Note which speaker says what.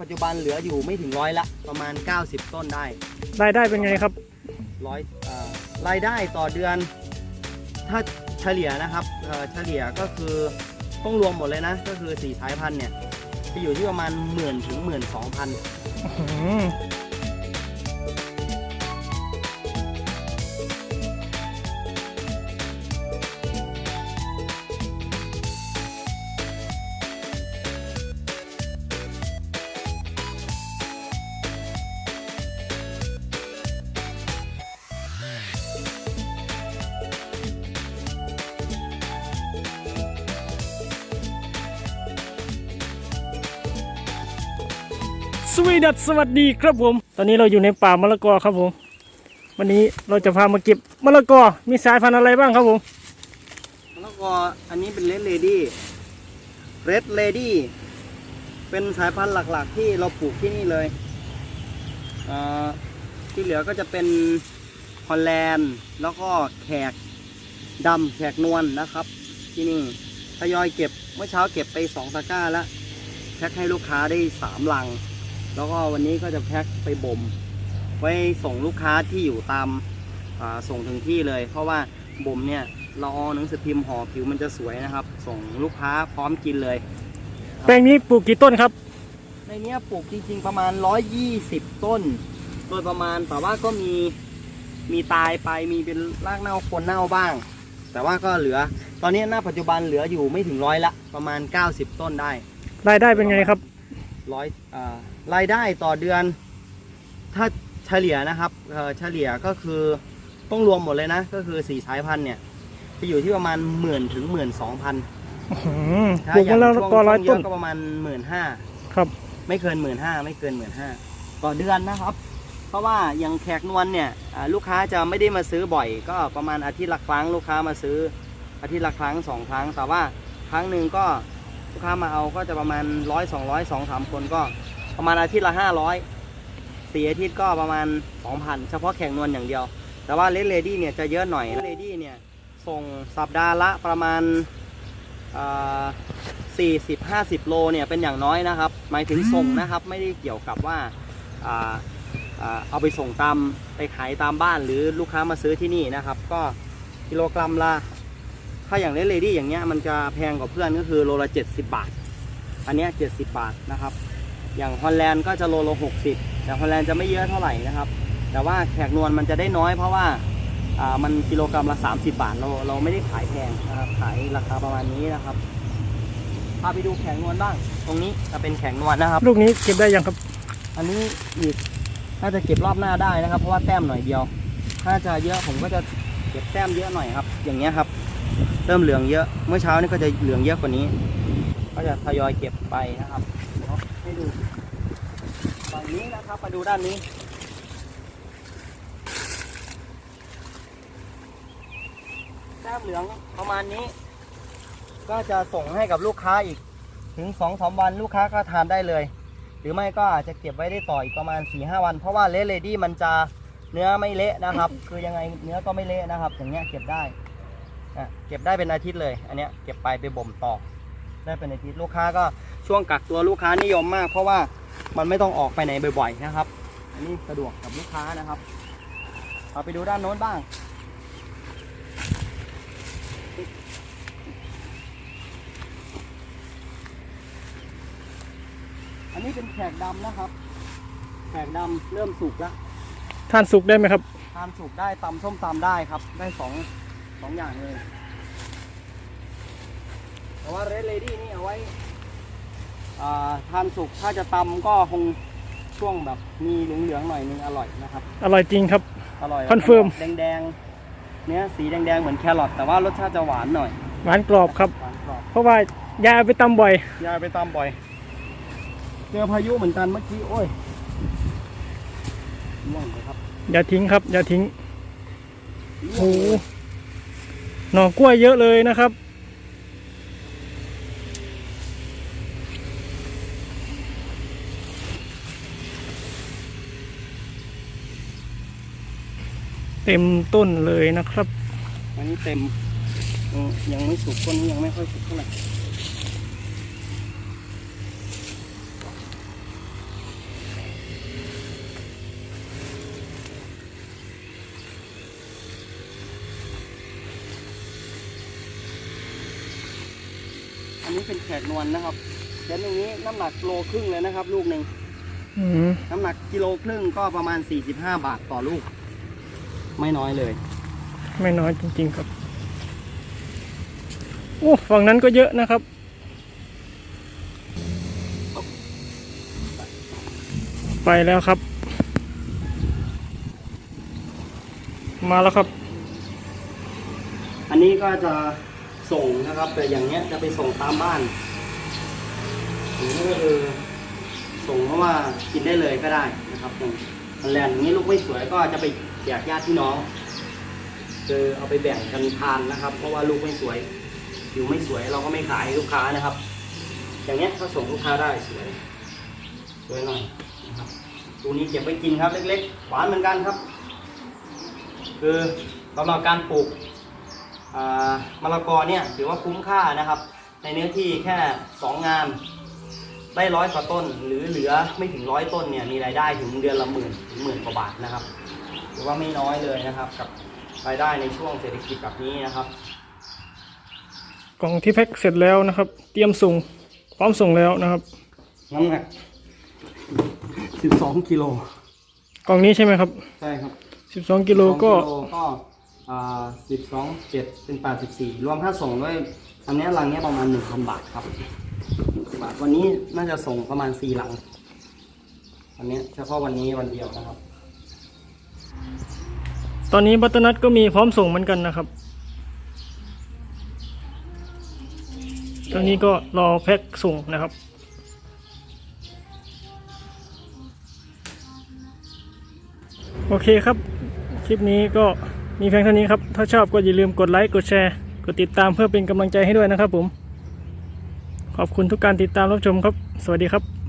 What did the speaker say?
Speaker 1: ปัจจุบันเหลืออยู่ไม่ถึงร้อยละ ประมาณ 90 ต้นได้
Speaker 2: รายได้เป็นไงครับ
Speaker 1: ร้อยเอ่อรายได้ต่อเดือน ถ้าเฉลี่ยนะครับเอ่อเฉลี่ยก็คือต้องรวมหมดเลยนะ ก็คือ4สายพันธุ์เนี่ยจะอยู่ที่ประมาณหมื่นถึงหมื่นสองพัน
Speaker 2: อืม สวีดัสสวัสดีครับผม ตอนนี้เราอยู่ในป่ามะละกอครับผม วันนี้เราจะพามาเก็บมะละกอ มีสายพันธุ์อะไรบ้างครับผม
Speaker 1: แล้วก็อันนี้เป็น Red Lady Red Lady เป็นสายพันธุ์หลักๆ ที่เราปลูกที่นี่เลยเอ่อที่เหลือก็จะเป็นฮอลแลนด์ แล้วก็แขกดำแขกนวลนะครับ ที่นี่ทยอยเก็บเมื่อเช้าเก็บไปสองตะกร้าแล้วแพ็คให้ลูกค้าได้สามลัง แล้วก็วันนี้ก็จะแพ็คไปบ่ม ไว้ส่งลูกค้าที่อยู่ตามอ่าส่งถึงที่เลย เพราะว่าบ่มเนี่ยเราเอาหนังสือพิมพ์ห่อผิวมันจะสวยนะครับ ส่งลูกค้าพร้อมกินเลย
Speaker 2: แปลงนี้ปลูกกี่ต้นครับ
Speaker 1: ในเนี้ยปลูกจริง ๆ ประมาณ 120 ต้น โดยประมาณแต่ว่าก็มีมีตายไปมีเป็นรากเน่าคนเน่าบ้าง แต่ว่าก็เหลือ ตอนนี้หน้าปัจจุบันเหลืออยู่ไม่ถึงร้อยละ ประมาณ 90 ต้นได้
Speaker 2: รายได้เป็นไงครับ
Speaker 1: ร้อยอ่า รายได้ต่อเดือน ถ้าเฉลี่ยนะครับเอ่อเฉลี่ยก็คือต้องรวมหมดเลยนะ ก็คือ4สายพันธุ์เนี่ยจะอยู่ที่ประมาณหมื่นถึงหมื่นสองพัน
Speaker 2: อืม
Speaker 1: ถ้า
Speaker 2: ปลูก
Speaker 1: อย่ามะง
Speaker 2: ละ
Speaker 1: ช่วง
Speaker 2: กอร้อย
Speaker 1: ช่วงเย
Speaker 2: ต้น
Speaker 1: อะก็ประมาณหมื่นห้า
Speaker 2: ครับ
Speaker 1: ไม่เกินหมื่นห้าไม่เกินหมื่นห้าต่อเดือนนะครับ เพราะว่าอย่างแขกนวลเนี่ยอ่าลูกค้าจะไม่ได้มาซื้อบ่อย ก็ประมาณอาทิตย์ละครั้งลูกค้ามาซื้อ อาทิตย์ละครั้งสองครั้งแต่ว่าครั้งหนึ่งก็ลูกค้ามาเอาก็จะประมาณร้อยสองร้อยสองสามคนก็ ประมาณอาทิตย์ละห้าร้อยสี่อาทิตย์ก็ประมาณสองพันเฉพาะแขกนวลอย่างเดียว แต่ว่าเลดเลดี้เนี่ยจะเยอะหน่อยเลดี้เนี่ยส่งสัปดาห์ละประมาณสี่สิบห้าสิบโลเนี่ยเป็นอย่างน้อยนะครับ หมายถึงส่งนะครับไม่ได้เกี่ยวกับว่าเอาไปส่งตามไปขายตามบ้านหรือลูกค้ามาซื้อที่นี่นะครับ ก็กิโลกรัมละถ้าอย่างเลดเลดี้อย่างเงี้ยมันจะแพงกว่าเพื่อนก็คือโลละ 70 บาท อันเนี้ย70 บาทนะครับ อย่างฮอลแลนด์ก็จะโลละ60แต่ฮอลแลนด์จะไม่เยอะเท่าไหร่นะครับ แต่ว่าแขกนวลมันจะได้น้อยเพราะว่าอ่ามันกิโลกรัมละ 30 บาทเราเราไม่ได้ขายแพงนะครับขายราคาประมาณนี้นะครับพาไปดูแขกนวลบ้าง ตรงนี้จะเป็นแขกนวลนะครับ
Speaker 2: ลูกนี้เก็บได้ยังครับ
Speaker 1: อันนี้อีกน่าจะเก็บรอบหน้าได้นะครับ เพราะว่าแต้มหน่อยเดียว ถ้าจะเยอะผมก็จะเก็บแต้มเยอะหน่อยครับ อย่างเงี้ยครับ เริ่มเหลืองเยอะ เมื่อเช้านี่ก็จะเหลืองเยอะกว่านี้ ก็จะทยอยเก็บไปนะครับเดี๋ยว ให้ดูฝั่งนี้นะครับมาดูด้านนี้ แต้มเหลืองประมาณนี้ ก็จะส่งให้กับลูกค้าอีก ถึงสองสามวันลูกค้าก็ทานได้เลย หรือไม่ก็อาจจะเก็บไว้ได้ต่ออีกประมาณ4ีหวัน เพราะว่าเลเลดี้มันจะเนื้อไม่เละนะครับ คือยังไงเนื้อก็ไม่เละนะครับ อย่างเงี้ยเก็บได้อะเก็บได้เป็นอาทิตย์เลย อันเนี้ยเก็บไปไปบ่มต่อ ได้เป็นอาทิตย์ลูกค้าก็ช่วงกักตัวลูกค้านิยมมาก เพราะว่ามันไม่ต้องออกไปไหนบ่อยๆนะครับ อันนี้สะดวกกับลูกค้านะครับเอาไปดูด้านโน้นบ้าง อันนี้เป็นแขกดำนะครับ แขกดำเริ่มสุกแล้ว
Speaker 2: ทานสุกได้ไหมครับ
Speaker 1: ทานสุกได้ตำส้มตำได้ครับ ได้สองสองอย่างเลย แต่ว่าเรดเลดี้นี่เอาไว้อ่าทานสุกถ้าจะตำก็คงช่วงแบบมีเหลืองๆหน่อยนึงอร่อยนะครับ
Speaker 2: อร่อยจริงครับ
Speaker 1: อร่อย
Speaker 2: คอนเฟิร์ม
Speaker 1: แดงๆ เนื้อสีแดงๆ เหมือนแครอทแต่ว่ารสชาติจะหวานหน่อย
Speaker 2: หวานกรอบครับ
Speaker 1: หวานกรอบ
Speaker 2: เพราะว่ายายเอาไปตำบ่อย
Speaker 1: ยายไปตำบ่อย เจอพายุเหมือนกันเมื่อกี้โอ้ยล่วงเลยครับ
Speaker 2: อย่าทิ้งครับ อย่าทิ้ง
Speaker 1: ล่ว
Speaker 2: โอ้
Speaker 1: ง
Speaker 2: โห
Speaker 1: เลย
Speaker 2: หน่อกล้วยเยอะเลยนะครับ เต็มต้นเลยนะครับ
Speaker 1: อันนี้เต็ม ยังไม่สุกต้นนี้ยังไม่ค่อยสุกเท่าไหร่อันนี้เป็นแขกนวลนะครับเดี๋ยวตรงนี้น้ำหนักโลครึ่งเลยนะครับ ลูกหนึ่งน้ำหนักกิโลครึ่งก็ประมาณสี่สิบห้าบาทต่อลูก ไม่น้อยเลย
Speaker 2: ไม่น้อยจริง ๆครับโอ้ฝั่งนั้นก็เยอะนะครับ ไปแล้วครับ มาแล้วครับ
Speaker 1: อันนี้ก็จะส่งนะครับ แต่อย่างเนี้ยจะไปส่งตามบ้านอันนี้ก็คือส่งเพราะว่ากินได้เลยก็ได้นะครับอย่างมันแลนด์อย่างนี้ลูกไม่สวยก็จะไป แจกญาติพี่น้องคือเอาไปแบ่งกันทานนะครับ เพราะว่าลูกไม่สวยผิวไม่สวยเราก็ไม่ขายลูกค้านะครับ อย่างเงี้ยก็ส่งลูกค้าได้สวยสวยหน่อยนะครับตัวนี้เก็บไว้กินครับเล็กๆหวานเหมือนกันครับ คือสำหรับการปลูกมะละกอเนี่ยถือว่าคุ้มค่านะครับ ในเนื้อที่แค่สองงานได้ร้อยกว่าต้น หรือเหลือไม่ถึงร้อยต้นเนี่ยมีรายได้ถึงเดือนละหมื่นถึงหมื่นกว่าบาทนะครับ ถือว่าไม่น้อยเลยนะครับ กับรายได้ในช่วงเศรษฐกิจแบบนี้นะครับ
Speaker 2: กล่องที่แพ็คเสร็จแล้วนะครับ เตรียมส่งพร้อมส่งแล้วนะครับ
Speaker 1: น้ำหนัก 12กิโล
Speaker 2: กล่องนี้ใช่ไหมครับ
Speaker 1: ใช่ครับ
Speaker 2: 12กิโลก็
Speaker 1: 12กิโลก็อ่า12 7เป็น84รวมค่าส่งด้วยอันเนี้ยลังเนี้ยประมาณ1,000บาทครับ1,000บาทวันนี้น่าจะส่งประมาณ4หลัง อันเนี้ยเฉพาะวันนี้วันเดียวนะครับ
Speaker 2: ตอนนี้บัตเตอร์นัทก็มีพร้อมส่งเหมือนกันนะครับ ตอนนี้ก็รอแพ็คส่งนะครับโอเคครับ คลิปนี้ก็มีเพียงเท่านี้ครับ ถ้าชอบก็อย่าลืมกดไลค์กดแชร์กดติดตามเพื่อเป็นกำลังใจให้ด้วยนะครับผม ขอบคุณทุกการติดตามรับชมครับ สวัสดีครับ